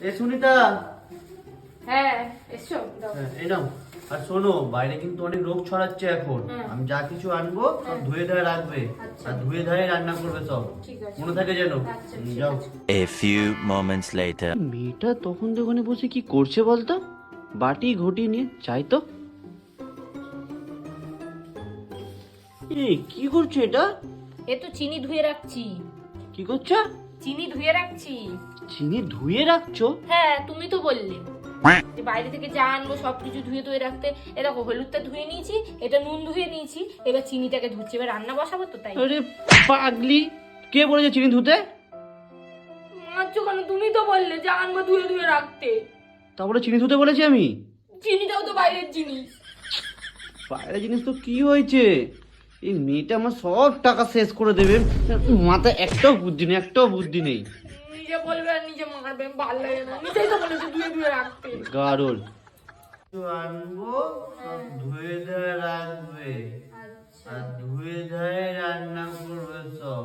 এ সুনিতা। হ্যাঁ এসছো? হ্যাঁ, এই নাও। আর শোনো বাইরে কিন্তু অনেক রোগ ছড়াচ্ছে এখন। হ্যাঁ। আমি যা কিছু আনব সব ধুয়ে ধুয়ে রাখবে। আচ্ছা। আর ধুয়ে ধুয়ে রান্না করবে সব। ঠিক আছে। মনে থাকে যেন। আচ্ছা, যাও। few moments মেয়েটা তখন দোকানে বসে কি করছে বলতো? বাটি ঘটি নিয়ে চাই তো। এই কি করছ এটা? এ তো চিনি ধুয়ে রাখছি। কি করছ? চিনি ধুয়ে রাখছি। চিনি ধুয়ে রাখছো? হ্যাঁ তুমি তো বললে। যে বাইরে থেকে যা আনব সবকিছু ধুয়ে ধুয়ে রাখতে। এ দেখো হলুদটা ধুয়ে নিয়েছি এটা নুন ধুয়ে নিয়েছি এবার চিনিটাকে ধুচ্ছি। এবার রান্না বসাবো তো তাই? আরে পাগলি কে বলেছে চিনি ধুতে? মারছো কেন? তুমি তো বললে যা আনব ধুয়ে ধুয়ে রাখতে। তারপরে চিনি ধুতে বলেছি আমি। চিনিটাও তো বাইরের জিনিস। বাইরের জিনিস তো কি হয়েছে? এই মেয়েটা আমার সব টাকা শেষ করে দেবে। মাথায় একটাও বুদ্ধি নেই একটাও বুদ্ধি নেই। গারুল। ধুয়ে আর ধুয়ে রান্না করবে সব।